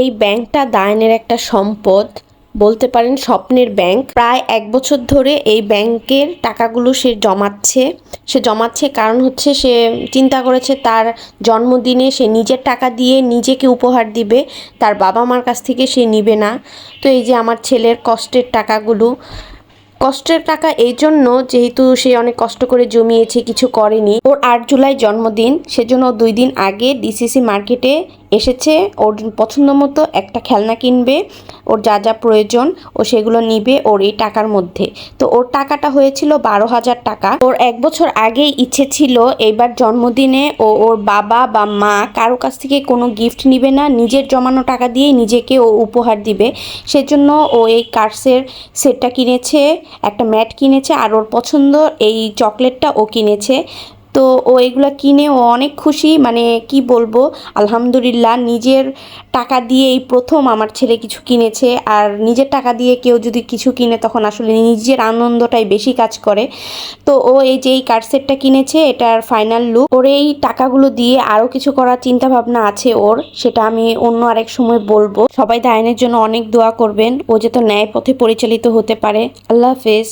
এই ব্যাংকটা দায়নের একটা সম্পদ, বলতে পারেন স্বপ্নের ব্যাংক। প্রায় এক বছর ধরে এই ব্যাংকের টাকাগুলো সে জমাচ্ছে। সে জমাচ্ছে কারণ হচ্ছে সে চিন্তা করেছে তার জন্মদিনে সে নিজের টাকা দিয়ে নিজেকে উপহার দিবে, তার বাবা মার কাছ থেকে সে নিবে না। তো এই যে আমার ছেলের কষ্টের টাকাগুলো, কষ্টের টাকা এই জন্য যেহেতু সে অনেক কষ্ট করে জমিয়েছে, কিছু করেনি। ওর আট জুলাই জন্মদিন, সেজন্য দুই দিন আগে ডিসিসি মার্কেটে এসেছে, ওর পছন্দ মতো একটা খেলনা কিনবে, ওর যা যা প্রয়োজন, ও সেগুলো নিবে ওর এই টাকার মধ্যে। তো ওর টাকাটা হয়েছিল বারো হাজার টাকা। ওর এক বছর আগেই ইচ্ছে ছিল এইবার জন্মদিনে ও ওর বাবা বা মা কারও কাছ থেকে কোনো গিফট নিবে না, নিজের জমানো টাকা দিয়ে নিজেকে ও উপহার দিবে। সেজন্য ও এই কার্সের সেটটা কিনেছে, একটা ম্যাট কিনেছে, আর ওর পছন্দ এই চকলেটটা ও কিনেছে। তো ও এগুলো কিনে ও অনেক খুশি মানে কি বলব, আলহামদুলিল্লাহ নিজের টাকা দিয়ে এই প্রথম আমার ছেলে কিছু কিনেছে, আর নিজের টাকা দিয়ে কেউ যদি কিছু কিনে তখন আসলে নিজের আনন্দটাই বেশি কাজ করে। তো ও এই যে এই কার্ড সেটটা কিনেছে, এটার ফাইনাল লুক। ওর এই টাকাগুলো দিয়ে আরও কিছু করার চিন্তা ভাবনা আছে ওর, সেটা আমি অন্য আরেক সময় বলব। সবাই দায়নের জন্য অনেক দোয়া করবেন, ও যাতে ন্যায় পথে পরিচালিত হতে পারে। আল্লাহ হাফেজ।